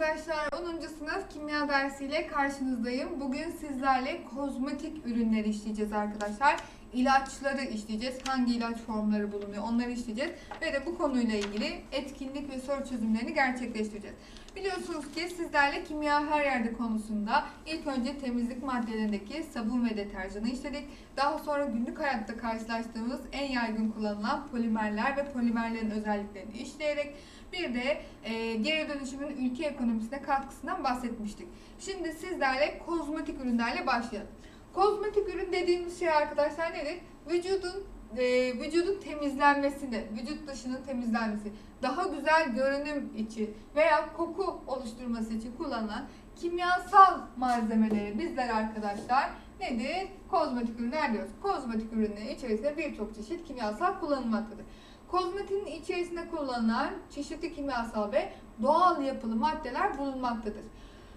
arkadaşlar 10. sınıf kimya dersiyle karşınızdayım. Bugün sizlerle kozmetik ürünleri işleyeceğiz arkadaşlar. İlaçları işleyeceğiz. Hangi ilaç formları bulunuyor onları işleyeceğiz. Ve de bu konuyla ilgili etkinlik ve soru çözümlerini gerçekleştireceğiz. Biliyorsunuz ki sizlerle kimya her yerde konusunda ilk önce temizlik maddelerindeki sabun ve deterjanı işledik. Daha sonra günlük hayatta karşılaştığımız en yaygın kullanılan polimerler ve polimerlerin özelliklerini işleyerek bir de e, geri dönüşümün ülke ekonomisine katkısından bahsetmiştik. Şimdi sizlerle kozmetik ürünlerle başlayalım. Kozmetik ürün dediğimiz şey arkadaşlar nedir? Vücudun e, vücudun temizlenmesini, vücut dışının temizlenmesi, daha güzel görünüm için veya koku oluşturması için kullanılan kimyasal malzemeleri bizler arkadaşlar nedir? Kozmetik ürünler diyoruz. Kozmetik ürünlerin içerisinde birçok çeşit kimyasal kullanılmaktadır. Kozmetiğin içerisinde kullanılan çeşitli kimyasal ve doğal yapılı maddeler bulunmaktadır.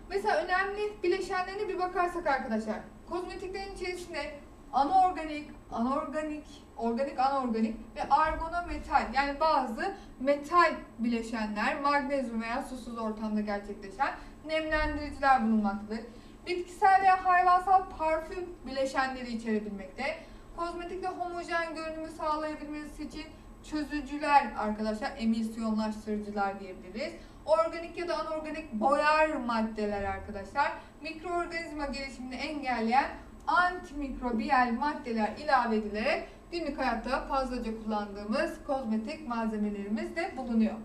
Mesela önemli bileşenlerine bir bakarsak arkadaşlar. Kozmetiklerin içerisinde anorganik, anorganik, organik, anorganik ve argonometal yani bazı metal bileşenler, magnezyum veya susuz ortamda gerçekleşen nemlendiriciler bulunmaktadır. Bitkisel veya hayvansal parfüm bileşenleri içerebilmekte. Kozmetikte homojen görünümü sağlayabilmesi için çözücüler arkadaşlar, emisyonlaştırıcılar diyebiliriz. Organik ya da anorganik boyar maddeler arkadaşlar. Mikroorganizma gelişimini engelleyen antimikrobiyal maddeler ilave edilerek günlük hayatta fazlaca kullandığımız kozmetik malzemelerimiz de bulunuyor.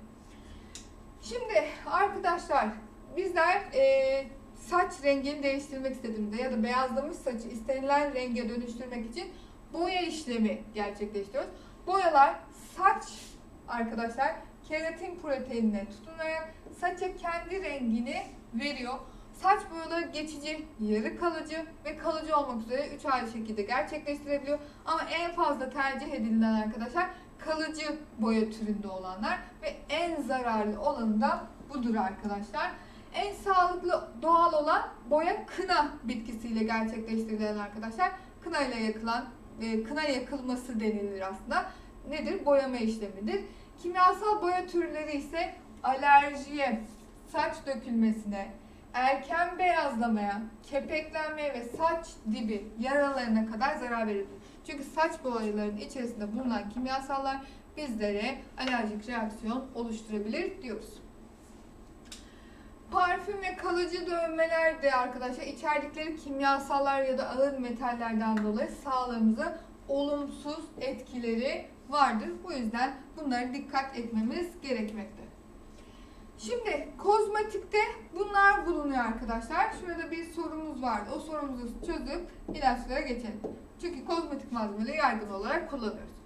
Şimdi arkadaşlar bizler e, saç rengini değiştirmek istediğimizde ya da beyazlamış saçı istenilen renge dönüştürmek için boya işlemi gerçekleştiriyoruz. Boyalar saç arkadaşlar keratin proteinine tutunarak saça kendi rengini veriyor. Saç boyaları geçici, yarı kalıcı ve kalıcı olmak üzere 3 ayrı şekilde gerçekleştirebiliyor. Ama en fazla tercih edilen arkadaşlar kalıcı boya türünde olanlar ve en zararlı olanı da budur arkadaşlar. En sağlıklı doğal olan boya kına bitkisiyle gerçekleştirilen arkadaşlar. Kına ile yakılan, kına yakılması denilir aslında. Nedir? Boyama işlemidir. Kimyasal boya türleri ise alerjiye, saç dökülmesine, erken beyazlamaya, kepeklenmeye ve saç dibi yaralarına kadar zarar verebilir. Çünkü saç boyalarının içerisinde bulunan kimyasallar bizlere alerjik reaksiyon oluşturabilir diyoruz. Parfüm ve kalıcı dövmeler de arkadaşlar içerdikleri kimyasallar ya da ağır metallerden dolayı sağlığımıza olumsuz etkileri vardır. Bu yüzden bunlara dikkat etmemiz gerekmekte. Şimdi kozmetikte bunlar bulunuyor arkadaşlar. Şurada bir sorumuz vardı. O sorumuzu çözüp ilaçlara geçelim. Çünkü kozmetik malzemeleri yaygın olarak kullanıyoruz.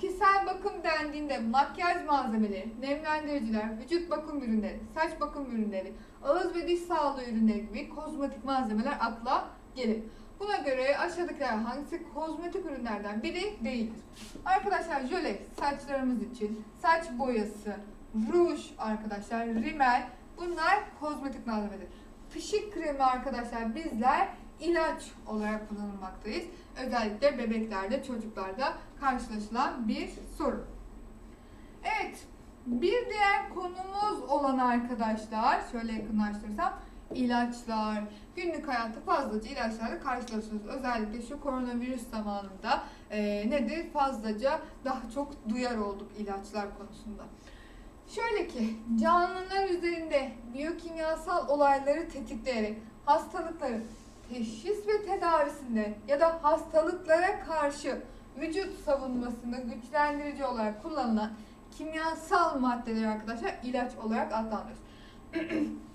Kişisel bakım dendiğinde makyaj malzemeleri, nemlendiriciler, vücut bakım ürünleri, saç bakım ürünleri, ağız ve diş sağlığı ürünleri gibi kozmetik malzemeler akla gelir. Buna göre aşağıdakiler hangisi kozmetik ürünlerden biri değildir? Arkadaşlar jöle saçlarımız için, saç boyası, ruj arkadaşlar, rimel bunlar kozmetik malzemedir. Pişik kremi arkadaşlar bizler ilaç olarak kullanılmaktayız. Özellikle bebeklerde, çocuklarda karşılaşılan bir sorun. Evet, bir diğer konumuz olan arkadaşlar, şöyle yakınlaştırsam, ilaçlar. Günlük hayatta fazlaca ilaçlarla karşılaşıyoruz. Özellikle şu koronavirüs zamanında e, nedir? Fazlaca daha çok duyar olduk ilaçlar konusunda. Şöyle ki canlılar üzerinde biyokimyasal olayları tetikleyerek hastalıkların teşhis ve tedavisinde ya da hastalıklara karşı vücut savunmasını güçlendirici olarak kullanılan kimyasal maddeler arkadaşlar ilaç olarak adlandırılır.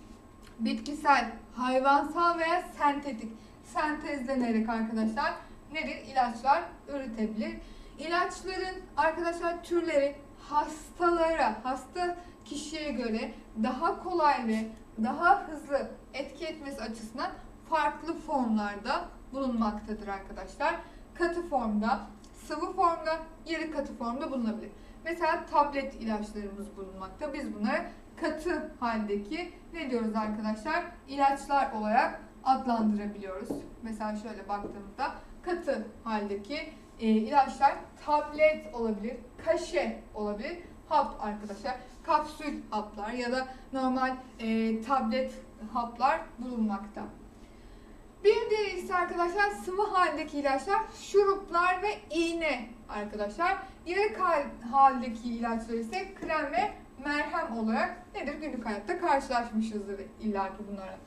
Bitkisel, hayvansal veya sentetik sentezlenerek arkadaşlar nedir? İlaçlar üretebilir. İlaçların arkadaşlar türleri hastalara, hasta kişiye göre daha kolay ve daha hızlı etki etmesi açısından farklı formlarda bulunmaktadır arkadaşlar. Katı formda, sıvı formda, yarı katı formda bulunabilir. Mesela tablet ilaçlarımız bulunmakta. Biz bunları katı haldeki ne diyoruz arkadaşlar? İlaçlar olarak adlandırabiliyoruz. Mesela şöyle baktığımızda katı haldeki e, ilaçlar tablet olabilir, kaşe olabilir, hap arkadaşlar. kapsül haplar ya da normal e, tablet haplar bulunmakta. Bir diğeri ise arkadaşlar sıvı haldeki ilaçlar şuruplar ve iğne arkadaşlar. Yarı hal- haldeki ilaçlar ise krem ve merhem olarak nedir günlük hayatta karşılaşmışızdır illaki bunlara.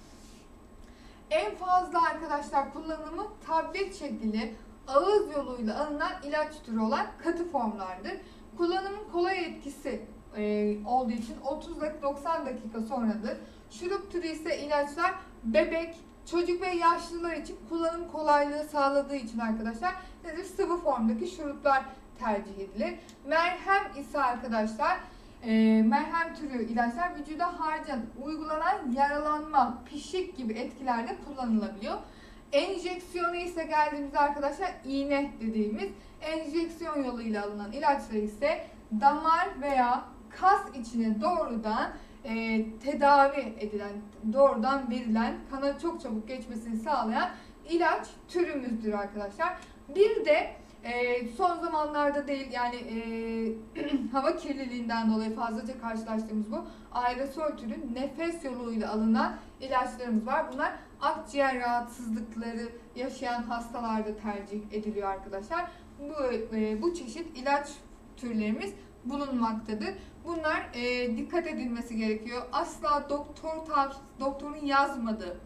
En fazla arkadaşlar kullanımı tablet şekli ağız yoluyla alınan ilaç türü olan katı formlardır. Kullanımın kolay etkisi e, olduğu için 30 dakika 90 dakika sonradır. Şurup türü ise ilaçlar bebek, çocuk ve yaşlılar için kullanım kolaylığı sağladığı için arkadaşlar nedir? Sıvı formdaki şuruplar tercih edilir. Merhem ise arkadaşlar e, merhem türü ilaçlar vücuda harcan uygulanan yaralanma, pişik gibi etkilerde kullanılabiliyor. Enjeksiyonu ise geldiğimizde arkadaşlar iğne dediğimiz enjeksiyon yoluyla alınan ilaçlar ise damar veya kas içine doğrudan e, tedavi edilen, doğrudan verilen, kana çok çabuk geçmesini sağlayan ilaç türümüzdür arkadaşlar. Bir de e, son zamanlarda değil yani e, hava kirliliğinden dolayı fazlaca karşılaştığımız bu aerosol türü nefes yoluyla alınan ilaçlarımız var. Bunlar akciğer rahatsızlıkları yaşayan hastalarda tercih ediliyor arkadaşlar. Bu e, bu çeşit ilaç türlerimiz bulunmaktadır. Bunlar e, dikkat edilmesi gerekiyor. Asla doktor doktorun yazmadığı,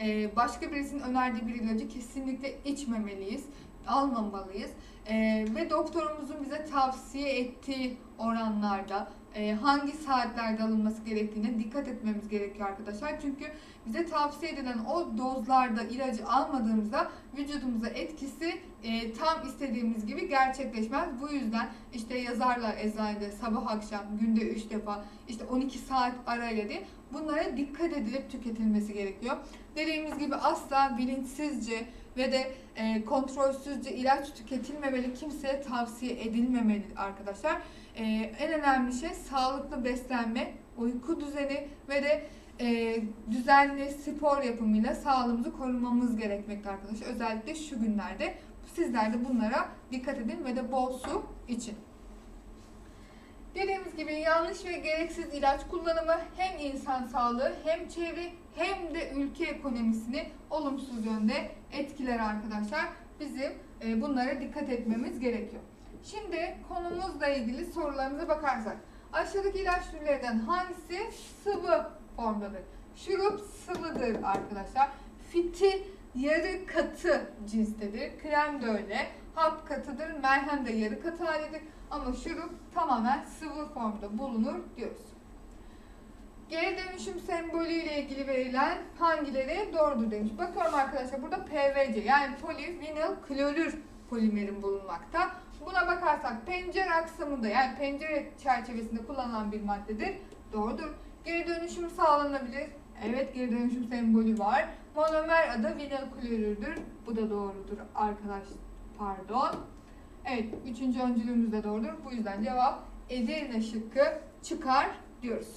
e, başka birisinin önerdiği bir ilacı kesinlikle içmemeliyiz, almamalıyız. E, ve doktorumuzun bize tavsiye ettiği oranlarda e, hangi saatlerde alınması gerektiğine dikkat etmemiz gerekiyor arkadaşlar. Çünkü bize tavsiye edilen o dozlarda ilacı almadığımızda vücudumuza etkisi e, tam istediğimiz gibi gerçekleşmez. Bu yüzden işte yazarlar eczanede sabah akşam günde 3 defa işte 12 saat arayla diye bunlara dikkat edilip tüketilmesi gerekiyor. Dediğimiz gibi asla bilinçsizce ve de e, kontrolsüzce ilaç tüketilmemeli, kimseye tavsiye edilmemeli arkadaşlar. E, en önemli şey sağlıklı beslenme, uyku düzeni ve de e, düzenli spor yapımıyla sağlığımızı korumamız gerekmekte arkadaşlar. Özellikle şu günlerde sizler de bunlara dikkat edin ve de bol su için. Dediğimiz gibi yanlış ve gereksiz ilaç kullanımı hem insan sağlığı hem çevre hem de ülke ekonomisini olumsuz yönde etkiler arkadaşlar. Bizim e, bunlara dikkat etmemiz gerekiyor. Şimdi konumuzla ilgili sorularımıza bakarsak. Aşağıdaki ilaç türlerinden hangisi sıvı formdadır? Şurup sıvıdır arkadaşlar. Fiti yarı katı cinstedir. Krem de öyle. Hap katıdır. Merhem de yarı katı halidir. Ama şurup tamamen sıvı formda bulunur diyoruz. Geri dönüşüm sembolü ile ilgili verilen hangileri doğrudur demiş. Bakıyorum arkadaşlar burada PVC yani polivinyl klorür polimerin bulunmakta. Buna bakarsak pencere aksamında yani pencere çerçevesinde kullanılan bir maddedir. Doğrudur. Geri dönüşüm sağlanabilir. Evet geri dönüşüm sembolü var. Monomer adı vinil klorürdür. Bu da doğrudur arkadaş. Pardon. Evet üçüncü öncülüğümüz de doğrudur. Bu yüzden cevap Edirne şıkkı çıkar diyoruz.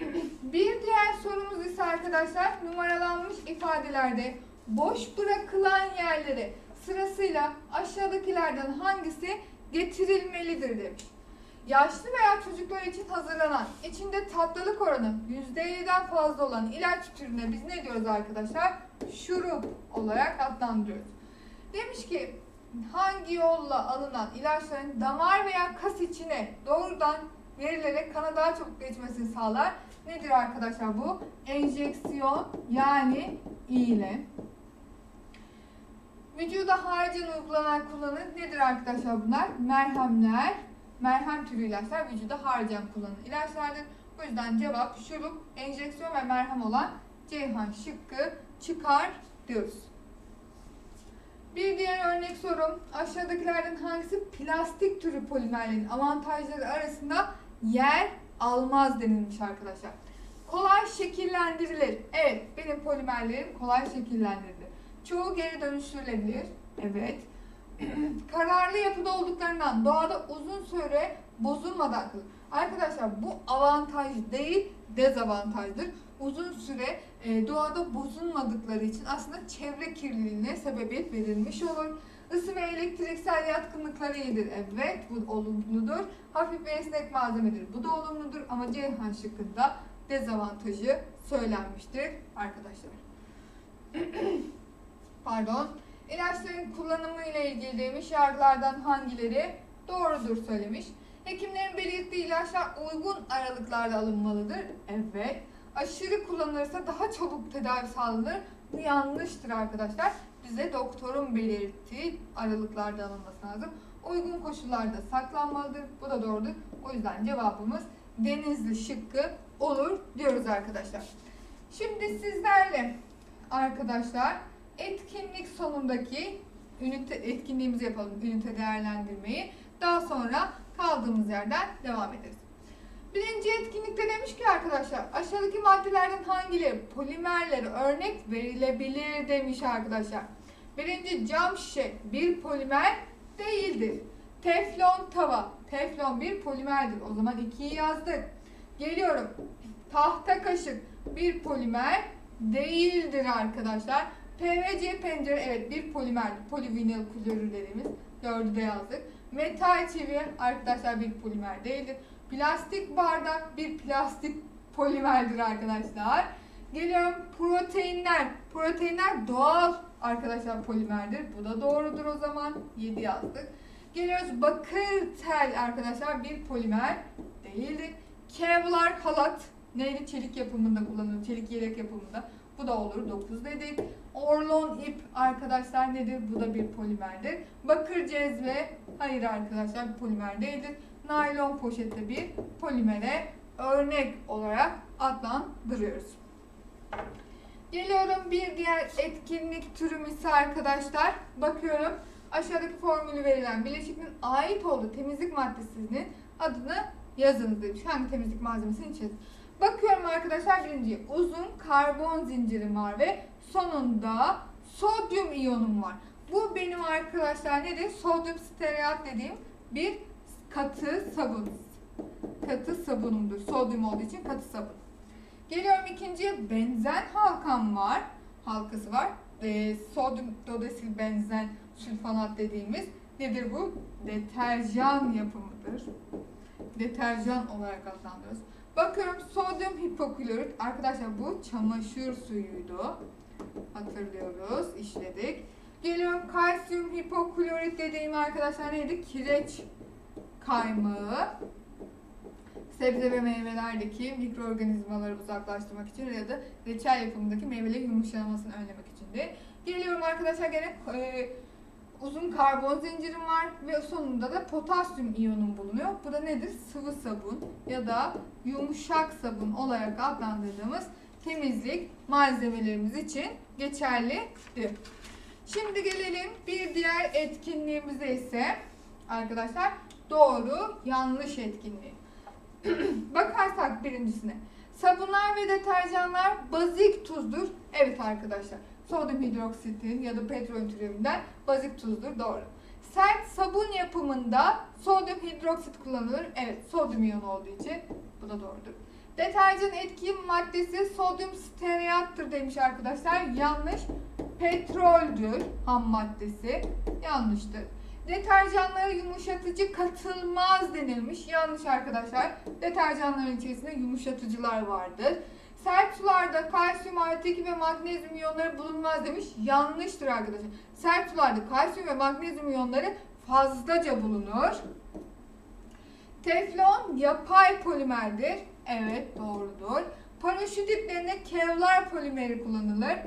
Bir diğer sorumuz ise arkadaşlar numaralanmış ifadelerde boş bırakılan yerlere sırasıyla aşağıdakilerden hangisi getirilmelidir demiş. Yaşlı veya çocuklar için hazırlanan, içinde tatlılık oranı %50'den fazla olan ilaç türüne biz ne diyoruz arkadaşlar? Şurup olarak adlandırıyoruz. Demiş ki hangi yolla alınan ilaçların damar veya kas içine doğrudan verilerek kana daha çabuk geçmesini sağlar. Nedir arkadaşlar bu? Enjeksiyon yani iğne. Vücuda harcın uygulanan kullanım nedir arkadaşlar bunlar? Merhemler, merhem türü ilaçlar vücuda harcayan kullanılan ilaçlardır. Bu yüzden cevap şurup, enjeksiyon ve merhem olan Ceyhan şıkkı çıkar diyoruz. Bir diğer örnek sorum. Aşağıdakilerden hangisi plastik türü polimerlerin avantajları arasında yer almaz denilmiş arkadaşlar. Kolay şekillendirilir. Evet, benim polimerlerim kolay şekillendirilir. Çoğu geri dönüştürülebilir. Evet. Kararlı yapıda olduklarından doğada uzun süre bozulmadan. Arkadaşlar bu avantaj değil, dezavantajdır. Uzun süre e, doğada bozulmadıkları için aslında çevre kirliliğine sebebiyet verilmiş olur. Isı ve elektriksel yatkınlıkları iyidir. Evet bu olumludur. Hafif ve esnek malzemedir. Bu da olumludur ama Ceyhan şıkkında dezavantajı söylenmiştir arkadaşlar. Pardon. İlaçların kullanımı ile ilgili demiş yargılardan hangileri doğrudur söylemiş. Hekimlerin belirttiği ilaçlar uygun aralıklarda alınmalıdır. Evet. Aşırı kullanılırsa daha çabuk tedavi sağlanır. Bu yanlıştır arkadaşlar. Bize doktorun belirttiği aralıklarda alınması lazım. Uygun koşullarda saklanmalıdır. Bu da doğrudur. O yüzden cevabımız denizli şıkkı olur diyoruz arkadaşlar. Şimdi sizlerle arkadaşlar etkinlik sonundaki ünite etkinliğimizi yapalım. Ünite değerlendirmeyi. Daha sonra kaldığımız yerden devam ederiz. Birinci etkinlikte demiş ki arkadaşlar aşağıdaki maddelerden hangileri polimerlere örnek verilebilir demiş arkadaşlar. Birinci cam şişe bir polimer değildir. Teflon tava. Teflon bir polimerdir. O zaman ikiyi yazdık. Geliyorum. Tahta kaşık bir polimer değildir arkadaşlar. PVC pencere evet bir polimer. Polivinyl klorür dediğimiz. Dördü de yazdık. Metal çivi arkadaşlar bir polimer değildir. Plastik bardak bir plastik polimerdir arkadaşlar. Geliyorum proteinler. Proteinler doğal arkadaşlar polimerdir. Bu da doğrudur o zaman. 7 yazdık. Geliyoruz bakır tel arkadaşlar bir polimer değildir. Kevlar halat neydi? Çelik yapımında kullanılır. Çelik yelek yapımında. Bu da olur. 9 dedik. Orlon ip arkadaşlar nedir? Bu da bir polimerdir. Bakır cezve hayır arkadaşlar bir polimer değildir. Naylon poşette bir polimere örnek olarak adlandırıyoruz. Geliyorum bir diğer etkinlik türüm ise arkadaşlar. Bakıyorum aşağıdaki formülü verilen bileşikin ait olduğu temizlik maddesinin adını yazınız demiş. Hangi temizlik malzemesini içeceğiz? Bakıyorum arkadaşlar birinci uzun karbon zincirim var ve sonunda sodyum iyonum var. Bu benim arkadaşlar nedir? Sodyum stearat dediğim bir katı sabun. Katı sabunumdur. Sodyum olduğu için katı sabun. Geliyorum ikinciye benzen halkam var. Halkası var. E, sodyum dodesil benzen sülfonat dediğimiz nedir bu? Deterjan yapımıdır. Deterjan olarak adlandırıyoruz. Bakıyorum sodyum hipoklorit. Arkadaşlar bu çamaşır suyuydu. Hatırlıyoruz, işledik. Geliyorum kalsiyum hipoklorit dediğim arkadaşlar neydi? Kireç kaymağı. Sebze ve meyvelerdeki mikroorganizmaları uzaklaştırmak için ya da reçel yapımındaki meyvelerin yumuşamasını önlemek için de. Geliyorum arkadaşlar gene e, uzun karbon zincirim var ve sonunda da potasyum iyonum bulunuyor. Bu da nedir? Sıvı sabun ya da yumuşak sabun olarak adlandırdığımız temizlik malzemelerimiz için geçerlidir. Şimdi gelelim bir diğer etkinliğimize ise arkadaşlar doğru yanlış etkinliği. Bakarsak birincisine. Sabunlar ve deterjanlar bazik tuzdur. Evet arkadaşlar. Sodyum hidroksitin ya da petrol türevinden bazik tuzdur. Doğru. Sert sabun yapımında sodyum hidroksit kullanılır. Evet sodyum iyonu olduğu için bu da doğrudur. Deterjan etki maddesi sodyum stearattır demiş arkadaşlar. Yanlış. Petroldür ham maddesi. Yanlıştır. Deterjanlara yumuşatıcı katılmaz denilmiş. Yanlış arkadaşlar. Deterjanların içerisinde yumuşatıcılar vardır. Sert sularda kalsiyum artı 2 ve magnezyum iyonları bulunmaz demiş. Yanlıştır arkadaşlar. Sert sularda kalsiyum ve magnezyum iyonları fazlaca bulunur. Teflon yapay polimerdir. Evet doğrudur. Paraşüt iplerinde kevlar polimeri kullanılır.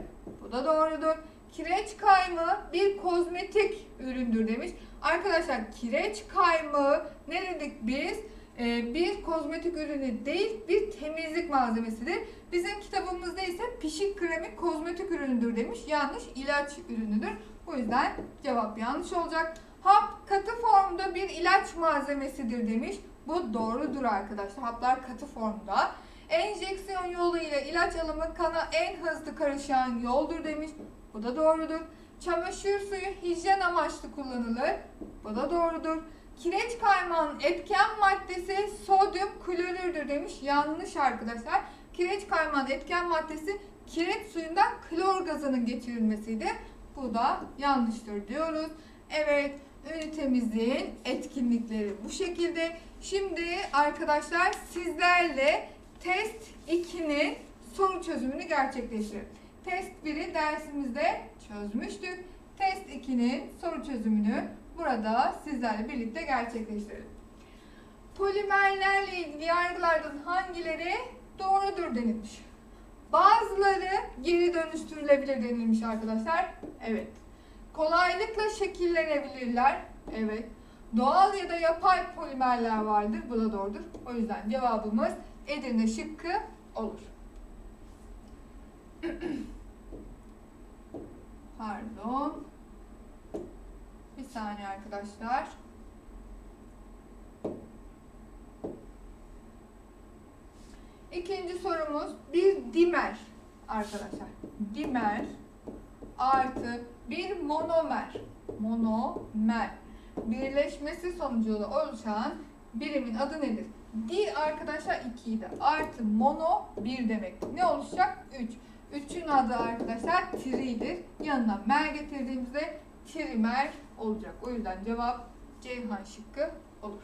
Bu da doğrudur. Kireç kaymağı bir kozmetik üründür demiş. Arkadaşlar kireç kaymağı ne dedik biz? Ee, bir kozmetik ürünü değil bir temizlik malzemesidir. Bizim kitabımızda ise pişik kremi kozmetik ürünüdür demiş. Yanlış ilaç ürünüdür. Bu yüzden cevap yanlış olacak. Hap katı formda bir ilaç malzemesidir demiş. Bu doğrudur arkadaşlar. Haplar katı formda. Enjeksiyon yoluyla ilaç alımı kana en hızlı karışan yoldur demiş. Bu da doğrudur. Çamaşır suyu hijyen amaçlı kullanılır. Bu da doğrudur. Kireç kaymağın etken maddesi sodyum klorürdür demiş. Yanlış arkadaşlar. Kireç kaymağın etken maddesi kireç suyundan klor gazının geçirilmesiydi. Bu da yanlıştır diyoruz. Evet, ünitemizin etkinlikleri bu şekilde. Şimdi arkadaşlar sizlerle test 2'nin soru çözümünü gerçekleştirelim. Test 1'i dersimizde çözmüştük. Test 2'nin soru çözümünü burada sizlerle birlikte gerçekleştirelim. Polimerlerle ilgili yargılardan hangileri doğrudur denilmiş. Bazıları geri dönüştürülebilir denilmiş arkadaşlar. Evet. Kolaylıkla şekillenebilirler. Evet. Doğal ya da yapay polimerler vardır. Bu da doğrudur. O yüzden cevabımız Edirne şıkkı olur. Pardon. Bir saniye arkadaşlar. İkinci sorumuz bir dimer arkadaşlar. Dimer artı bir monomer. Monomer. Birleşmesi sonucu oluşan birimin adı nedir? Di arkadaşlar 2 idi. Artı mono 1 demek. Ne oluşacak? 3. 3'ün adı arkadaşlar tridir. Yanına mer getirdiğimizde trimer olacak. O yüzden cevap Ceyhan şıkkı olur.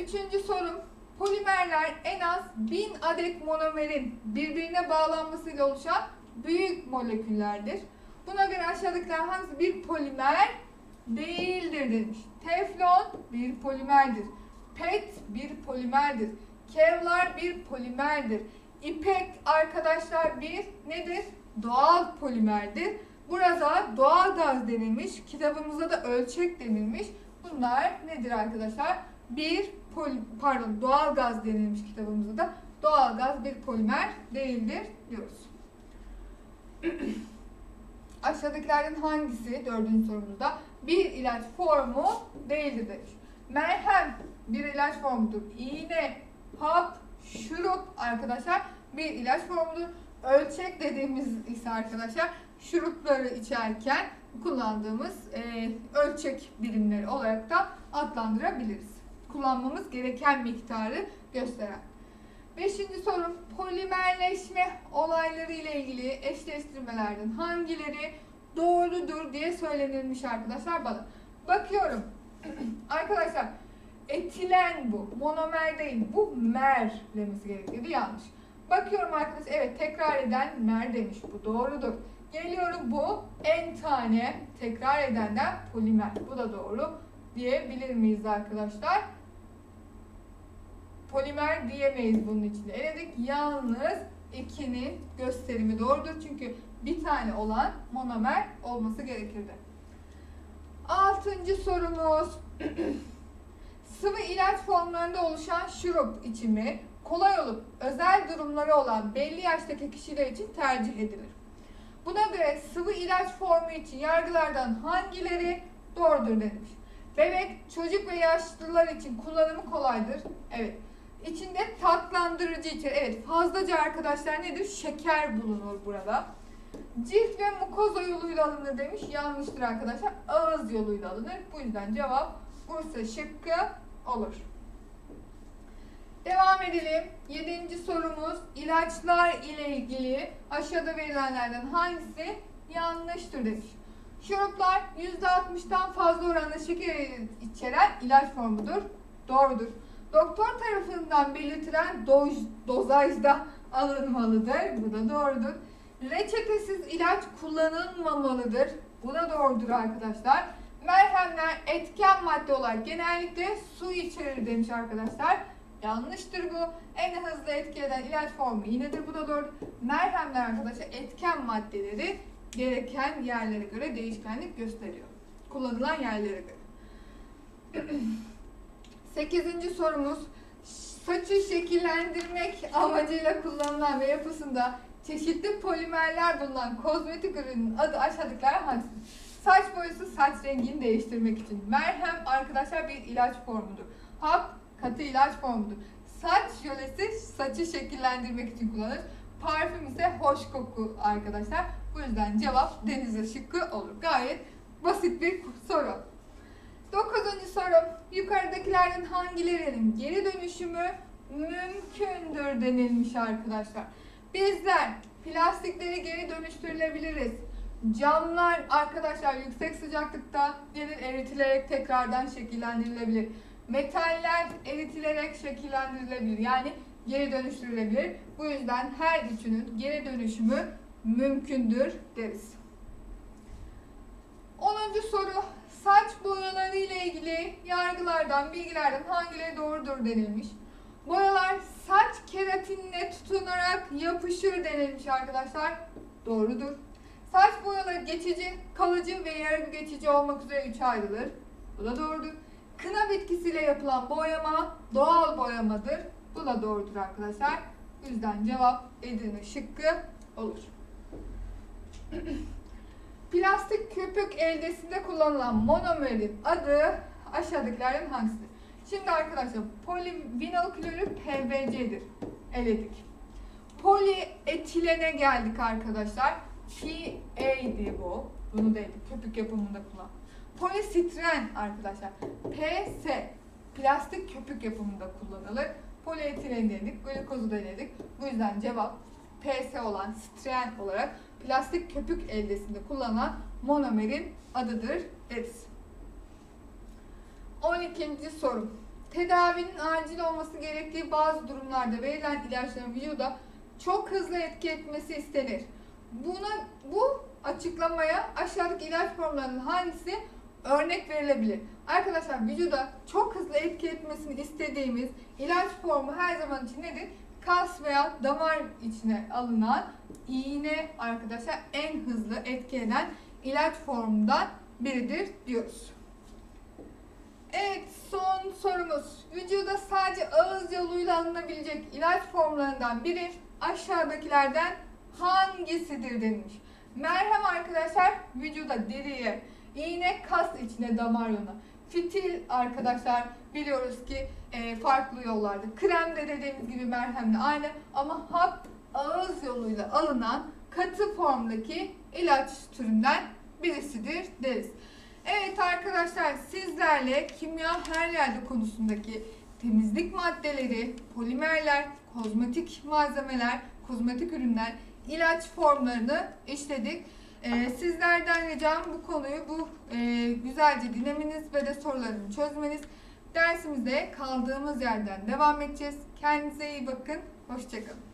Üçüncü sorum. Polimerler en az 1000 adet monomerin birbirine bağlanmasıyla oluşan büyük moleküllerdir. Buna göre aşağıdakiler hangisi bir polimer değildir demiş. Teflon bir polimerdir. PET bir polimerdir. Kevlar bir polimerdir. İpek arkadaşlar bir nedir? Doğal polimerdir. Burada doğal gaz denilmiş. Kitabımızda da ölçek denilmiş. Bunlar nedir arkadaşlar? Bir pol pardon doğal gaz denilmiş kitabımızda da. Doğal gaz bir polimer değildir diyoruz. Aşağıdakilerden hangisi dördüncü sorumuzda bir ilaç formu değildir demiş. Merhem bir ilaç formudur. İğne, hap, şurup arkadaşlar bir ilaç formudur. Ölçek dediğimiz ise arkadaşlar şurupları içerken kullandığımız e, ölçek birimleri olarak da adlandırabiliriz. Kullanmamız gereken miktarı gösteren. Beşinci sorum polimerleşme olayları ile ilgili eşleştirmelerden hangileri doğrudur diye söylenilmiş arkadaşlar bana. Bakıyorum. arkadaşlar etilen bu. Monomer değil. Bu mer demesi gerekiyordu. Yanlış. Bakıyorum arkadaşlar. Evet tekrar eden mer demiş. Bu doğrudur. Geliyorum bu en tane tekrar edenden polimer. Bu da doğru diyebilir miyiz arkadaşlar? Polimer diyemeyiz bunun içinde. Eledik. Yalnız 2'nin gösterimi doğrudur. Çünkü bir tane olan monomer olması gerekirdi. Altıncı sorumuz. Sıvı ilaç formlarında oluşan şurup içimi kolay olup özel durumları olan belli yaştaki kişiler için tercih edilir. Buna göre sıvı ilaç formu için yargılardan hangileri doğrudur denilmiş. Bebek, çocuk ve yaşlılar için kullanımı kolaydır. Evet. İçinde tatlandırıcı içer. Evet fazlaca arkadaşlar nedir? Şeker bulunur burada. Cilt ve mukoza yoluyla alınır demiş. Yanlıştır arkadaşlar. Ağız yoluyla alınır. Bu yüzden cevap Bursa şıkkı olur. Devam edelim. Yedinci sorumuz ilaçlar ile ilgili aşağıda verilenlerden hangisi yanlıştır demiş. Şuruplar %60'dan fazla oranda şeker içeren ilaç formudur. Doğrudur. Doktor tarafından belirtilen doz, dozajda alınmalıdır. Bu da doğrudur. Reçetesiz ilaç kullanılmamalıdır. Bu da doğrudur arkadaşlar. Merhemler etken madde olarak genellikle su içerir demiş arkadaşlar. Yanlıştır bu. En hızlı etki eden ilaç formu iğnedir. Bu da doğru. Merhemler arkadaşlar etken maddeleri gereken yerlere göre değişkenlik gösteriyor. Kullanılan yerlere göre. Sekizinci sorumuz. Saçı şekillendirmek amacıyla kullanılan ve yapısında çeşitli polimerler bulunan kozmetik ürünün adı aşağıdakiler hangisi? Saç boyası saç rengini değiştirmek için. Merhem arkadaşlar bir ilaç formudur. Hap katı ilaç formudur. Saç jölesi saçı şekillendirmek için kullanılır. Parfüm ise hoş koku arkadaşlar. Bu yüzden cevap denizli şıkkı olur. Gayet basit bir soru. Dokuzuncu sorum. Yukarıdakilerden hangilerinin geri dönüşümü mümkündür denilmiş arkadaşlar. Bizler plastikleri geri dönüştürülebiliriz. Camlar arkadaşlar yüksek sıcaklıkta gelir eritilerek tekrardan şekillendirilebilir. Metaller eritilerek şekillendirilebilir. Yani geri dönüştürülebilir. Bu yüzden her üçünün geri dönüşümü mümkündür deriz. 10. soru. Saç boyaları ile ilgili yargılardan, bilgilerden hangileri doğrudur denilmiş. Boyalar saç keratinine tutunarak yapışır denilmiş arkadaşlar. Doğrudur. Saç boyaları geçici, kalıcı ve yarı geçici olmak üzere üçe ayrılır. Bu da doğrudur. Kına bitkisiyle yapılan boyama doğal boyamadır. Bu da doğrudur arkadaşlar. Bu yüzden cevap Edirne şıkkı olur. Plastik köpük eldesinde kullanılan monomerin adı aşağıdakilerden hangisidir? Şimdi arkadaşlar polivinil klorür PVC'dir. Eledik. Polietilene geldik arkadaşlar. PA'di bu. Bunu eledik. Köpük yapımında kullan. Polisitren arkadaşlar. PS. Plastik köpük yapımında kullanılır. Polietilen dedik. Glikozu da dedik. Bu yüzden cevap PS olan stren olarak plastik köpük eldesinde kullanılan monomerin adıdır deriz. 12. soru. Tedavinin acil olması gerektiği bazı durumlarda verilen ilaçların vücuda çok hızlı etki etmesi istenir. Buna bu açıklamaya aşağıdaki ilaç formlarının hangisi örnek verilebilir? Arkadaşlar vücuda çok hızlı etki etmesini istediğimiz ilaç formu her zaman için nedir? Kas veya damar içine alınan iğne arkadaşlar en hızlı etki eden ilaç formundan biridir diyoruz. Evet son sorumuz. Vücuda sadece ağız yoluyla alınabilecek ilaç formlarından biri aşağıdakilerden hangisidir denilmiş. Merhem arkadaşlar vücuda deriye, iğne kas içine damar yoluna. Fitil arkadaşlar biliyoruz ki e, farklı yollarda. Krem de dediğimiz gibi merhemle aynı ama hap ağız yoluyla alınan katı formdaki ilaç türünden birisidir deriz. Evet arkadaşlar sizlerle kimya her yerde konusundaki temizlik maddeleri, polimerler, kozmetik malzemeler, kozmetik ürünler, ilaç formlarını işledik. Ee, sizlerden ricam bu konuyu bu e, güzelce dinlemeniz ve de sorularını çözmeniz. Dersimize kaldığımız yerden devam edeceğiz. Kendinize iyi bakın. Hoşçakalın.